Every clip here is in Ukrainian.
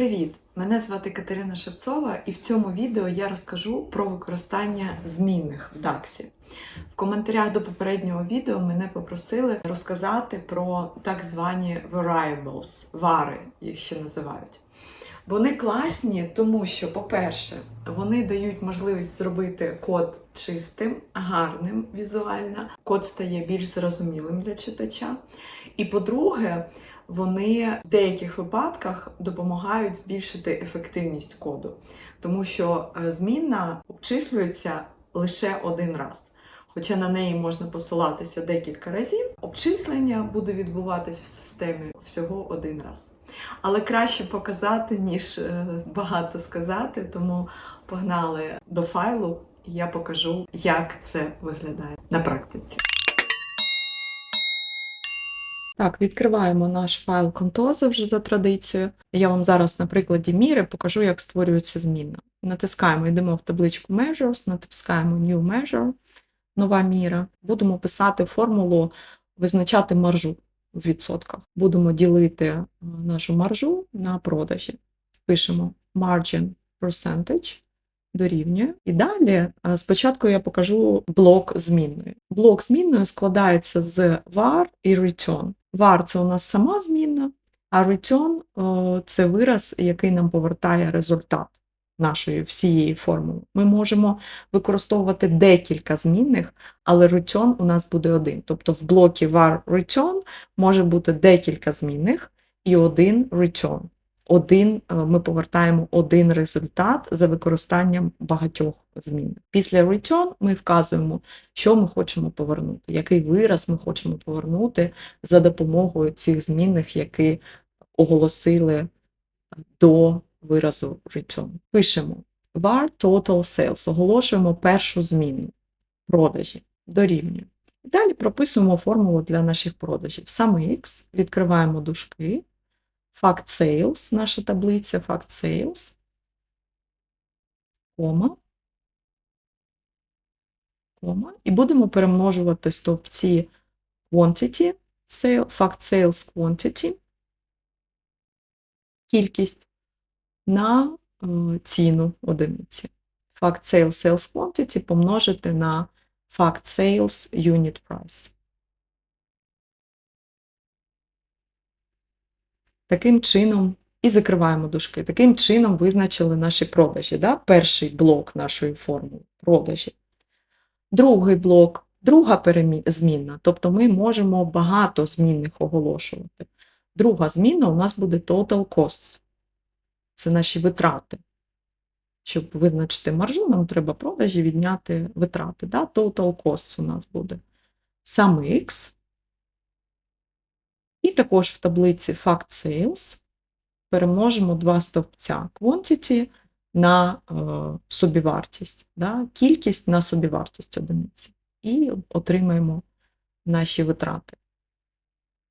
Привіт! Мене звати Катерина Шевцова, і в цьому відео я розкажу про використання змінних в DAX. В коментарях до попереднього відео мене попросили розказати про так звані variables, вари, їх ще називають. Вони класні, тому що, по-перше, вони дають можливість зробити код чистим, гарним візуально. Код стає більш зрозумілим для читача. І по-друге, вони в деяких випадках допомагають збільшити ефективність коду, тому що е, змінна обчислюється лише один раз. Хоча на неї можна посилатися декілька разів, обчислення буде відбуватись в системі всього один раз. Але краще показати, ніж е, багато сказати, тому погнали до файлу, і я покажу, як це виглядає на практиці. Так, відкриваємо наш файл Contoso вже за традицією. Я вам зараз на прикладі міри покажу, як створюється зміна. Натискаємо, йдемо в табличку Measures, натискаємо New Measure, нова міра. Будемо писати формулу, визначати маржу в відсотках. Будемо ділити е, нашу маржу на продажі. Пишемо Margin Percentage. Дорівнює. І далі е, спочатку я покажу блок змінної. Блок змінної складається з var і return. Var це у нас сама змінна, а return це вираз, який нам повертає результат нашої всієї формули. Ми можемо використовувати декілька змінних, але return у нас буде один. Тобто в блокі var return може бути декілька змінних і один return один, е, ми повертаємо один результат за використанням багатьох змін. Після return ми вказуємо, що ми хочемо повернути, який вираз ми хочемо повернути за допомогою цих змінних, які оголосили до виразу return. Пишемо var total sales, оголошуємо першу зміну продажі дорівнює. Далі прописуємо формулу для наших продажів. Саме X, відкриваємо дужки, Fact Sales, наша таблиця Fact Sales, кома, кома, і будемо перемножувати стовпці quantity, sale, Fact Sales Quantity, кількість на е, ціну одиниці. Fact Sales Sales Quantity помножити на Fact Sales Unit Price. Таким чином, і закриваємо дужки. Таким чином визначили наші продажі. Да? Перший блок нашої формули продажі. Другий блок, друга перемі... змінна, тобто ми можемо багато змінних оголошувати. Друга змінна у нас буде total costs. Це наші витрати. Щоб визначити маржу, нам треба продажі відняти витрати. Да? Total costs у нас буде саме X. І також в таблиці Fact Sales перемножимо два стовпця quantity на е, собівартість, да? кількість на собівартість одиниці. І отримаємо наші витрати.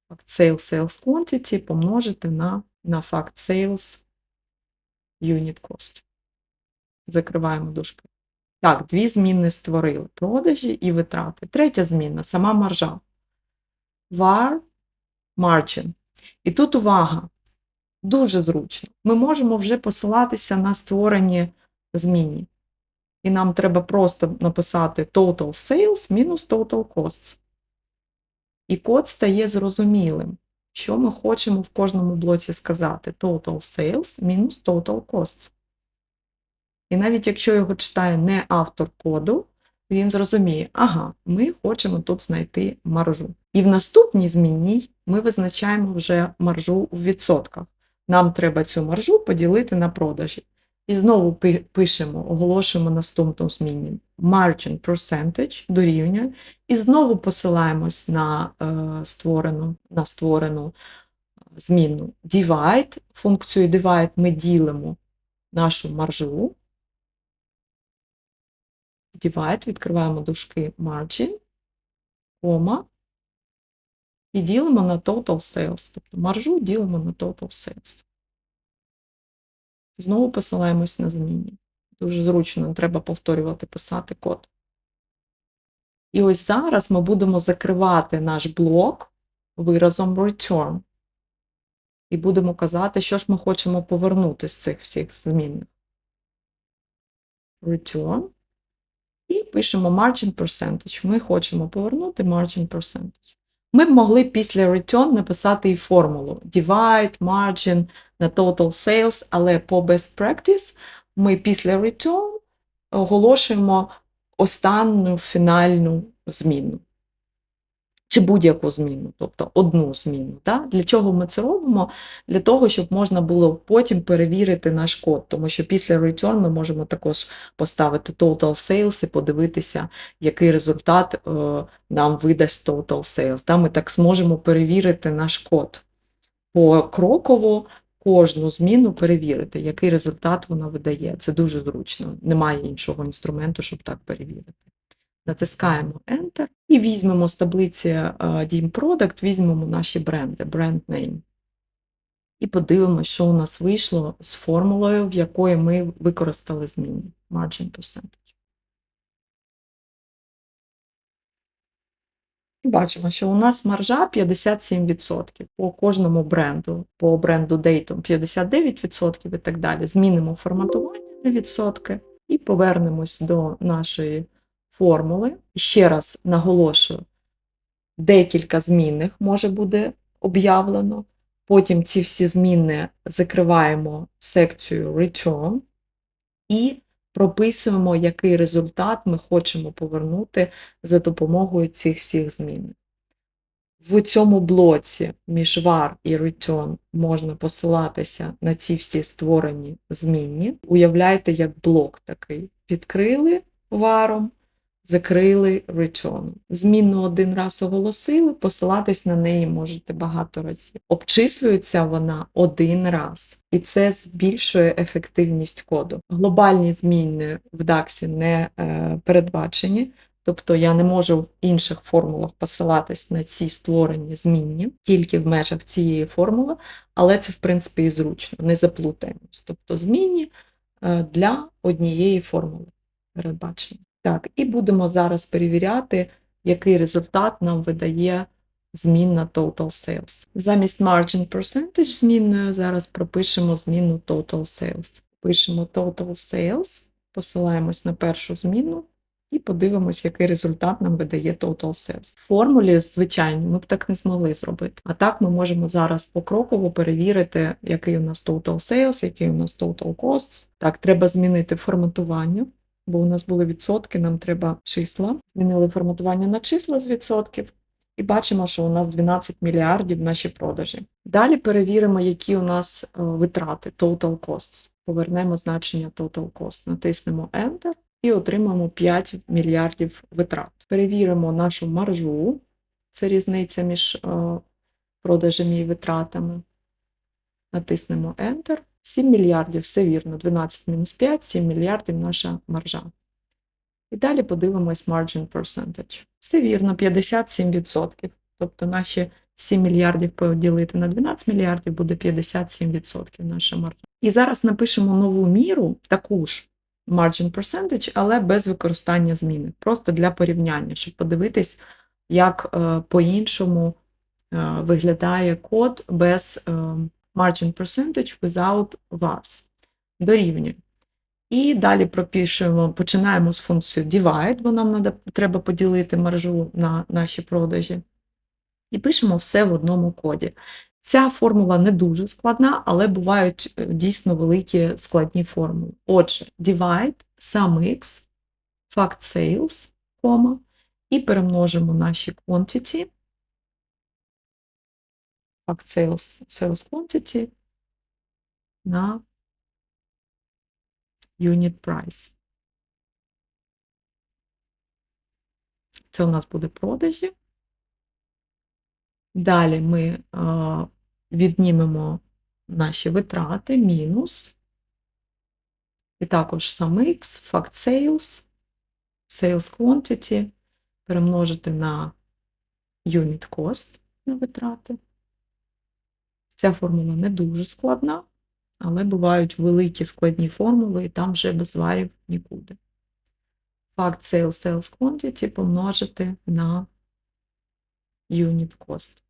Fact Sales Sales Quantity помножити на, на Fact Sales Unit Cost. Закриваємо дужки. Так, дві зміни створили: продажі і витрати. Третя зміна сама маржа. var margin. І тут увага, дуже зручно. Ми можемо вже посилатися на створені змінні. І нам треба просто написати total sales мінус total costs. І код стає зрозумілим, що ми хочемо в кожному блоці сказати: total sales мінус total costs. І навіть якщо його читає не автор коду, він зрозуміє, ага, ми хочемо тут знайти маржу. І в наступній змінній ми визначаємо вже маржу в відсотках. Нам треба цю маржу поділити на продажі. І знову пишемо, оголошуємо наступну змінні margin percentage дорівнює, і знову посилаємось на е, створену, на створену змінну divide. Функцію divide ми ділимо нашу маржу. Divide, відкриваємо дужки margin, кома, і ділимо на total sales. Тобто маржу ділимо на total sales. Знову посилаємось на зміні. Дуже зручно, треба повторювати, писати код. І ось зараз ми будемо закривати наш блок виразом return. і будемо казати, що ж ми хочемо повернути з цих всіх змінних. Return. І пишемо margin percentage. Ми хочемо повернути margin percentage. Ми б могли після return написати і формулу divide, margin на total sales, але по best practice ми після return оголошуємо останню фінальну зміну. Чи будь-яку зміну, тобто одну зміну. Да? Для чого ми це робимо? Для того, щоб можна було потім перевірити наш код, тому що після return ми можемо також поставити total sales і подивитися, який результат е, нам видасть total sales. Да? Ми так зможемо перевірити наш код. Покроково кожну зміну перевірити, який результат вона видає. Це дуже зручно. Немає іншого інструменту, щоб так перевірити. Натискаємо Enter і візьмемо з таблиці е, Dim Product, візьмемо наші бренди, Brand Name. І подивимося, що у нас вийшло з формулою, в якої ми використали зміни Margin Percentage. І бачимо, що у нас маржа 57% по кожному бренду, по бренду Datum 59% і так далі. Змінимо форматування на відсотки і повернемось до нашої формули. Ще раз наголошую, декілька змінних може бути об'явлено. Потім ці всі зміни закриваємо секцію Return і прописуємо, який результат ми хочемо повернути за допомогою цих всіх змін. В цьому блоці між var і return можна посилатися на ці всі створені змінні. Уявляйте, як блок такий. Відкрили варом, закрили return. Змінну один раз оголосили, посилатись на неї можете багато разів. Обчислюється вона один раз, і це збільшує ефективність коду. Глобальні зміни в DAX не е, передбачені. Тобто я не можу в інших формулах посилатись на ці створені змінні, тільки в межах цієї формули, але це, в принципі, і зручно, не заплутаємось. Тобто змінні е, для однієї формули передбачені. Так, і будемо зараз перевіряти, який результат нам видає змінна Total Sales. Замість Margin Percentage змінною зараз пропишемо зміну Total Sales. Пишемо Total Sales, посилаємось на першу зміну і подивимось, який результат нам видає Total Sales. В формулі, звичайно, ми б так не змогли зробити. А так ми можемо зараз покроково перевірити, який у нас Total Sales, який у нас Total Costs. Так, треба змінити форматування бо у нас були відсотки, нам треба числа. Змінили форматування на числа з відсотків, і бачимо, що у нас 12 мільярдів наші продажі. Далі перевіримо, які у нас е, витрати Total Costs. Повернемо значення Total Cost, натиснемо Enter і отримаємо 5 мільярдів витрат. Перевіримо нашу маржу, це різниця між е, продажами і витратами. Натиснемо Enter. 7 мільярдів, все вірно, 12 мінус 5, 7 мільярдів наша маржа. І далі подивимось margin percentage. Все вірно, 57%. Тобто наші 7 мільярдів поділити на 12 мільярдів буде 57% наша маржа. І зараз напишемо нову міру, таку ж margin percentage, але без використання зміни. Просто для порівняння, щоб подивитись, як е, по-іншому е, виглядає код без. Margin percentage without vars. Дорівнює. І далі пропишемо, починаємо з функції divide, бо нам треба поділити маржу на наші продажі. І пишемо все в одному коді. Ця формула не дуже складна, але бувають е, дійсно великі складні формули. Отже, divide sum fact sales, кома, і перемножимо наші quantity fact sales, sales quantity на unit price. Це у нас буде продажі. Далі ми віднімемо наші витрати, мінус. І також sum X, fact sales, sales quantity перемножити на unit cost на витрати. Ця формула не дуже складна, але бувають великі складні формули, і там вже без варів нікуди. Факт sales sales quantity помножити на unit cost.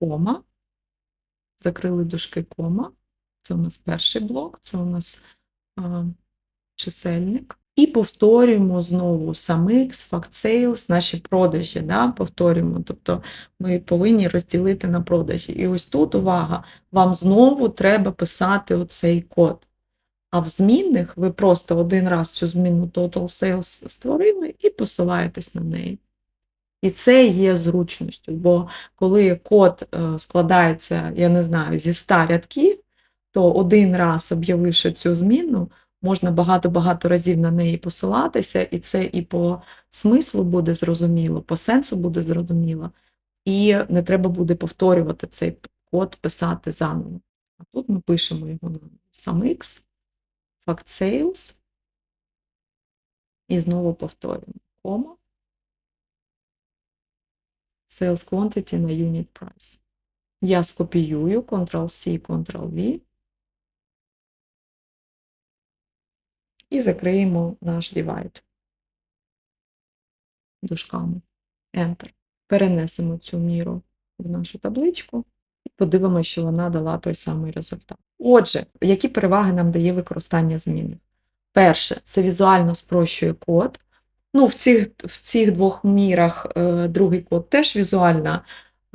Кома. закрили дужки кома. Це у нас перший блок, це у нас а, чисельник. І повторюємо знову SumX, FactSales, наші продажі. Да? Повторюємо. Тобто ми повинні розділити на продажі. І ось тут увага, вам знову треба писати оцей код. А в змінних ви просто один раз цю зміну Total Sales створили і посилаєтесь на неї. І це є зручністю, бо коли код е, складається, я не знаю, зі 100 рядків, то один раз об'явивши цю зміну, можна багато-багато разів на неї посилатися, і це і по смислу буде зрозуміло, по сенсу буде зрозуміло, і не треба буде повторювати цей код, писати заново. А тут ми пишемо його на SumX, FactSales, і знову повторюємо. Кома. Sales quantity на unit price. Я скопіюю Ctrl-C, Ctrl-V. І закриємо наш divide дужками. Enter. Перенесемо цю міру в нашу табличку і подивимося, що вона дала той самий результат. Отже, які переваги нам дає використання змінних? Перше, це візуально спрощує код. Ну, в цих, в цих двох мірах е, другий код теж візуально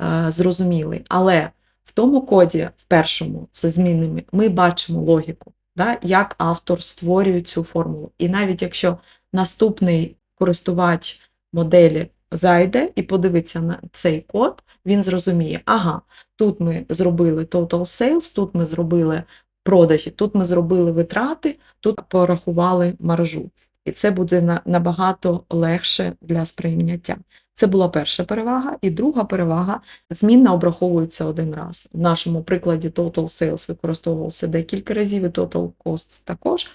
е, зрозумілий, але в тому коді, в першому, з змінними, ми бачимо логіку, да, як автор створює цю формулу. І навіть якщо наступний користувач моделі зайде і подивиться на цей код, він зрозуміє, ага, тут ми зробили total sales, тут ми зробили продажі, тут ми зробили витрати, тут порахували маржу. І це буде набагато легше для сприйняття. Це була перша перевага. І друга перевага змінна обраховується один раз. В нашому прикладі Total Sales використовувався декілька разів, і Total Costs також,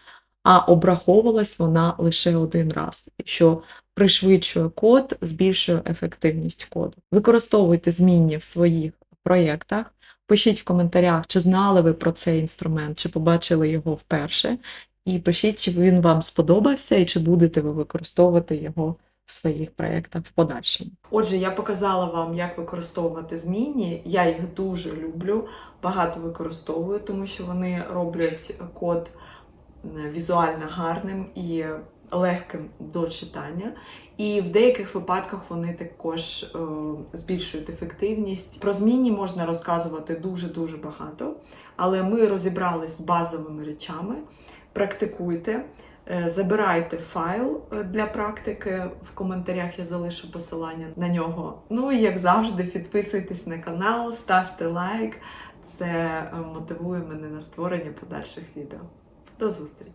а обраховувалась вона лише один раз, що пришвидшує код, збільшує ефективність коду. Використовуйте змінні в своїх проєктах. Пишіть в коментарях, чи знали ви про цей інструмент, чи побачили його вперше. І пишіть, чи він вам сподобався, і чи будете ви використовувати його в своїх проєктах в подальшому. Отже, я показала вам, як використовувати змінні. Я їх дуже люблю, багато використовую, тому що вони роблять код е, візуально гарним і легким до читання. І в деяких випадках вони також е, збільшують ефективність. Про змінні можна розказувати дуже-дуже багато, але ми розібрались з базовими речами. Практикуйте, е, забирайте файл е, для практики. В коментарях я залишу посилання на нього. Ну і як завжди, підписуйтесь на канал, ставте лайк. Це е, мотивує мене на створення подальших відео. До зустрічі!